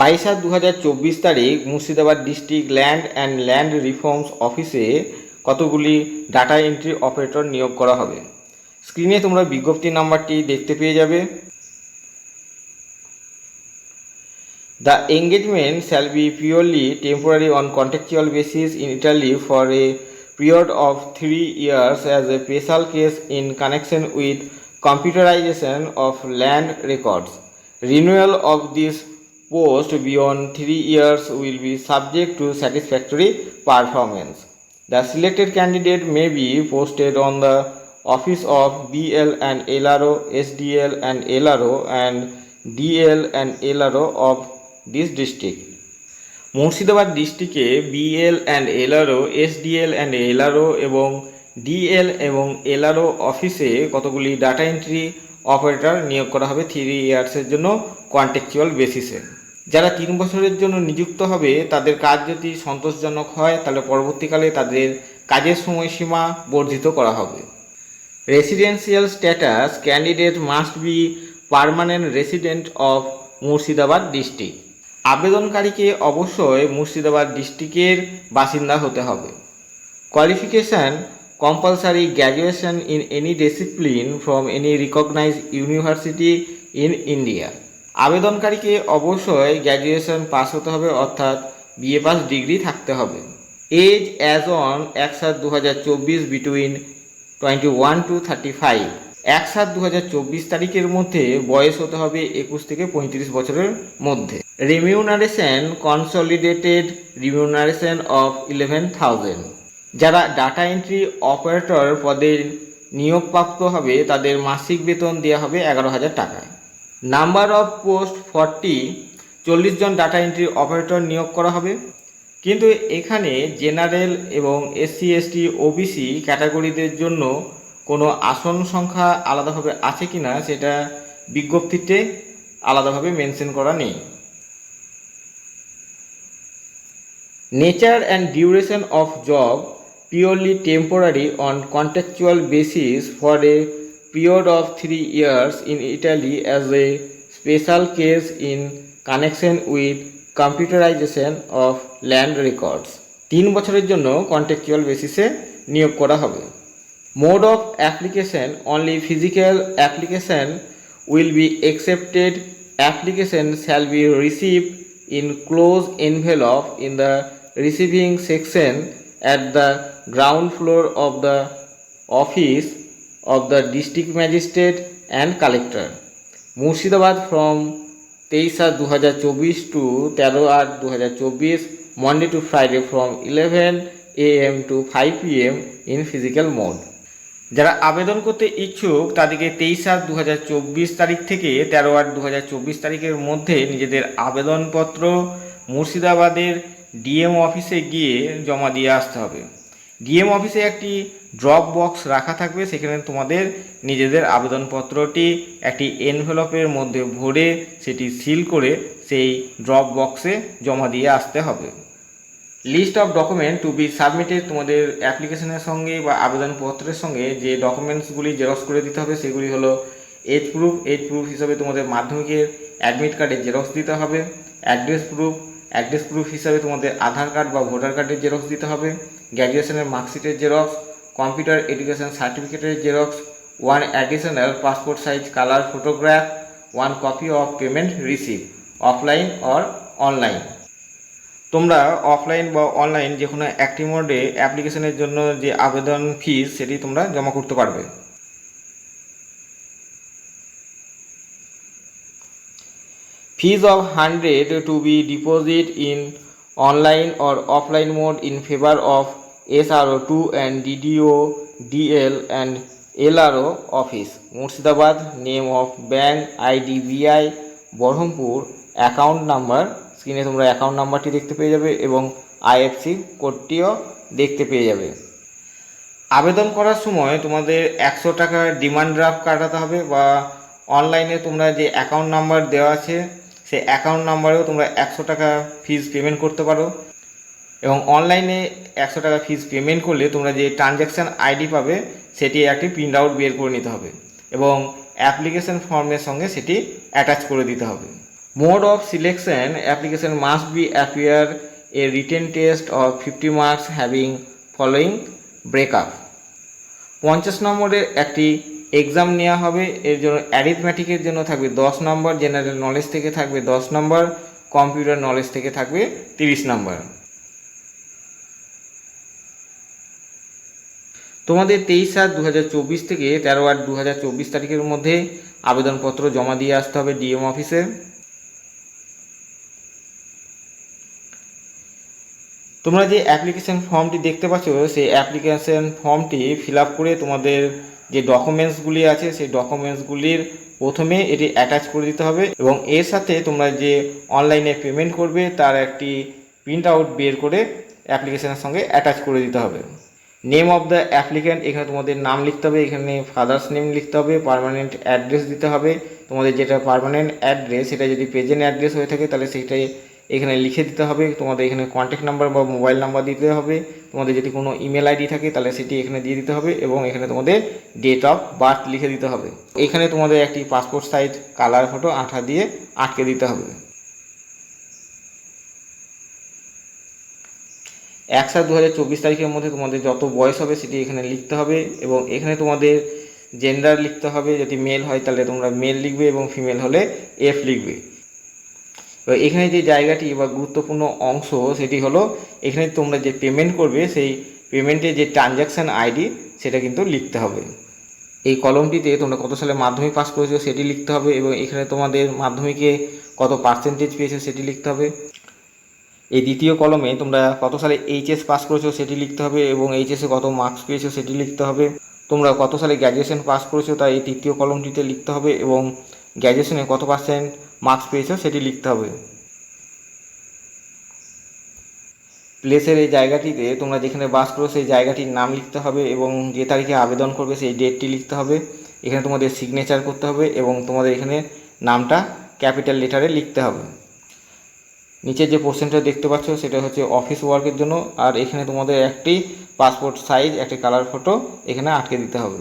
বাইশ আট দু তারিখ Murshidabad district land and land reforms অফিসে কতগুলি ডাটা এন্ট্রি অপারেটর নিয়োগ করা হবে? স্ক্রিনে তোমরা বিজ্ঞপ্তি নাম্বারটি দেখতে পেয়ে যাবে। The engagement shall be purely temporary on contractual basis initially for a period of three years as a special case in connection with computerization of land records renewal of this post beyond three years will be subject to satisfactory performance. The selected candidate may be posted on the office of BL and LRO, SDL and LRO and DL and LRO of this district. Murshidabad ডিস্ট্রিক্টে BL and LRO SDL and LRO এবং DL এবং LRO অফিসে কতগুলি data entry operator নিয়োগ করা হবে three ইয়ার্সের জন্য contractual বেসিসে যারা তিন বছরের জন্য নিযুক্ত হবে, তাদের কাজ যদি সন্তোষজনক হয়, তাহলে পরবর্তীকালে তাদের কাজের সময়সীমা বর্ধিত করা হবে। Residential status candidate must be permanent resident of Murshidabad district আবেদনকারীকে অবশ্যই মুর্শিদাবাদ ডিস্ট্রিক্টের বাসিন্দা হতে হবে। Qualification compulsory graduation in any discipline from any recognise university in India আবেদনকারীকে অবশ্যই গ্র্যাজুয়েশন পাস হতে হবে, অর্থাৎ বিএ পাস ডিগ্রি থাকতে হবে। এজ অ্যাজ অন এক সাত দু হাজার চব্বিশ between twenty one to thirty five এক সাত দু হাজার চব্বিশ তারিখের মধ্যে বয়স হতে হবে একুশ থেকে পঁয়ত্রিশ বছরের মধ্যে। Remuneration consolidated remuneration of eleven thousand যারা ডাটা এন্ট্রি অপারেটর পদে নিয়োগপ্রাপ্ত হবে, তাদের মাসিক বেতন দেওয়া হবে এগারো হাজার টাকা নাম্বার অফ পোস্ট ফর্টি, চল্লিশ জন ডাটা এন্ট্রি অপারেটর নিয়োগ করা হবে। কিন্তু এখানে জেনারেল এবং এসসি, এসটি, ওবিসি ক্যাটাগরিদের জন্য কোনো আসন সংখ্যা আলাদাভাবে আছে কি না সেটা বিজ্ঞপ্তিতে আলাদাভাবে মেনশন করা নেই। Nature and duration of job purely temporary on contractual basis for a period of three years initially as a special case in connection with computerization of land records তিন বছরের জন্য কন্ট্রাকচুয়াল বেসিসে নিয়োগ করা হবে Mode of application only physical application will be accepted. Application shall be received in closed envelope in the receiving section at the ground floor of the office of the district magistrate and collector. Murshidabad from তেইশ সাত দু হাজার চব্বিশ two তেরো আট দু হাজার চব্বিশ Monday to Friday from eleven A M to five P M in physical mode যারা আবেদন করতে ইচ্ছুক, তাদেরকে তেইশ সাত দু হাজার চব্বিশ তারিখ থেকে তেরো আট দু হাজার চব্বিশ তারিখের মধ্যে নিজেদের আবেদনপত্র মুর্শিদাবাদের ডিএম অফিসে গিয়ে জমা দিয়ে আসতে হবে ডিএম অফিসে একটি ড্রপ বক্স রাখা থাকবে, সেখানে তোমাদের নিজেদের আবেদনপত্রটি একটি এনভেলপের মধ্যে ভরে সেটি সিল করে সেই ড্রপ বক্সে জমা দিয়ে আসতে হবে। List of document to be submitted তোমাদের অ্যাপ্লিকেশনের সঙ্গে বা আবেদনপত্রের সঙ্গে যে ডকুমেন্টসগুলি জেরক্স করে দিতে হবে, সেগুলি হলো এজ প্রুফ এজ প্রুফ হিসাবে তোমাদের মাধ্যমিকের অ্যাডমিট কার্ডের জেরক্স দিতে হবে, অ্যাড্রেস প্রুফ অ্যাড্রেস প্রুফ হিসাবে তোমাদের আধার কার্ড বা ভোটার কার্ডের জেরক্স দিতে হবে গ্র্যাজুয়েশনের মার্কশিটের জেরক্স, কম্পিউটার এডুকেশন সার্টিফিকেটের xerox, one additional passport size, colour photograph, one copy of payment receive offline or online. তোমরা অফলাইন বা অনলাইন যে কোনো একটি মোডে অ্যাপ্লিকেশনের জন্য যে আবেদন ফিস সেটি তোমরা জমা করতে পারবে। fees of 100 to be deposit in online or offline mode in favor of SRO2 and DDO, DL and LRO office Murshidabad name of bank IDBI Baharampur account number স্ক্রিনে তোমরা অ্যাকাউন্ট নাম্বারটি দেখতে পেয়ে যাবে এবং আইএফসি কোডটিও দেখতে পেয়ে যাবে। আবেদন করার সময় তোমাদের একশো টাকা ডিমান্ড ড্রাফট কাটাতে হবে বা অনলাইনে তোমরা যে অ্যাকাউন্ট নাম্বার দেওয়া আছে সেই অ্যাকাউন্ট নাম্বারেও তোমরা একশো টাকা ফিজ পেমেন্ট করতে পারো। এবং অনলাইনে একশো টাকা ফিস পেমেন্ট করলে তোমরা যে ট্রানজ্যাকশান আইডি পাবে, সেটি একটি প্রিন্ট আউট বের করে নিতে হবে এবং অ্যাপ্লিকেশন ফর্মের সঙ্গে সেটি অ্যাটাচ করে দিতে হবে Mode of selection application must be appear a written test of 50 marks having following breakup. পঞ্চাশ নম্বরের একটি এক্সাম নেওয়া হবে, এর জন্য অ্যারিথমেটিকের জন্য থাকবে দশ নম্বর জেনারেল নলেজ থেকে থাকবে দশ নম্বর কম্পিউটার নলেজ থেকে থাকবে তিরিশ নম্বর তোমাদের তেইশ সাত দু থেকে তেরো আট দু তারিখের মধ্যে আবেদনপত্র জমা দিয়ে আসতে হবে ডিএম অফিসে। তোমরা যে অ্যাপ্লিকেশান ফর্মটি দেখতে পাচ্ছ, সেই অ্যাপ্লিকেশান ফর্মটি ফিল করে তোমাদের যে ডকুমেন্টসগুলি আছে, সেই ডকুমেন্টসগুলির প্রথমে এটি অ্যাটাচ করে দিতে হবে এবং এর সাথে তোমরা যে অনলাইনে পেমেন্ট করবে, তার একটি প্রিন্ট আউট বের করে অ্যাপ্লিকেশনের সঙ্গে অ্যাটাচ করে দিতে হবে। নেম অফ দ্য অ্যাপ্লিক্যান্ট এখানে তোমাদের নাম লিখতে হবে, এখানে ফাদার্স নেম লিখতে হবে পারমানেন্ট অ্যাড্রেস দিতে হবে। তোমাদের যেটা পারমানেন্ট অ্যাড্রেস সেটা যদি প্রেজেন্ট অ্যাড্রেস হয়ে থাকে, তাহলে সেটাই এখানে লিখে দিতে হবে। তোমাদের এখানে কন্ট্যাক্ট নাম্বার বা মোবাইল নাম্বার দিতে হবে। তোমাদের যদি কোনো ইমেল আইডি থাকে, তাহলে সেটি এখানে দিয়ে দিতে হবে এবং এখানে তোমাদের ডেট অফ বার্থ লিখে দিতে হবে। এখানে তোমাদের একটি পাসপোর্ট সাইজ কালার ফটো আঠা দিয়ে আটকে দিতে হবে। এক সাত দু তারিখের মধ্যে তোমাদের যত বয়স হবে সেটি এখানে লিখতে হবে এবং এখানে তোমাদের জেন্ডার লিখতে হবে। যদি মেল হয় তাহলে তোমরা মেল লিখবে এবং ফিমেল হলে এফ লিখবে। এবার এখানে যে জায়গাটি বা গুরুত্বপূর্ণ অংশ সেটি হলো এখানে তোমরা যে পেমেন্ট করবে সেই পেমেন্টের যে ট্রানজ্যাকশান আইডি সেটা কিন্তু লিখতে হবে। এই কলমটিতে তোমরা কত সালে মাধ্যমিক পাস করেছ সেটি লিখতে হবে এবং এখানে তোমাদের মাধ্যমিকে কত পার্সেন্টেজ পেয়েছ সেটি লিখতে হবে। এই দ্বিতীয় কলমে তোমরা কত সালে এইচএস পাস করেছ সেটি লিখতে হবে এবং এইচএসে কত মার্কস পেয়েছ সেটি লিখতে হবে। তোমরা কত সালে গ্র্যাজুয়েশন পাস করেছ তা এই তৃতীয় কলমটিতে লিখতে হবে এবং গ্র্যাজুয়েশনে কত পার্সেন্ট মার্কস পেয়েছ সেটি লিখতে হবে। প্লেসের এই জায়গাটিতে তোমরা যেখানে বাস করো সেই জায়গাটির নাম লিখতে হবে এবং যে তারিখে আবেদন করবে সেই ডেটটি লিখতে হবে। এখানে তোমাদের সিগনেচার করতে হবে এবং তোমাদের এখানে নামটা ক্যাপিটাল লেটারে লিখতে হবে। নিচে যে পোর্শনটা দেখতে পাচ্ছ, সেটা হচ্ছে অফিস ওয়ার্কের জন্য। আর এখানে তোমাদের একটি পাসপোর্ট সাইজ একটি কালার ফটো এখানে আটকে দিতে হবে।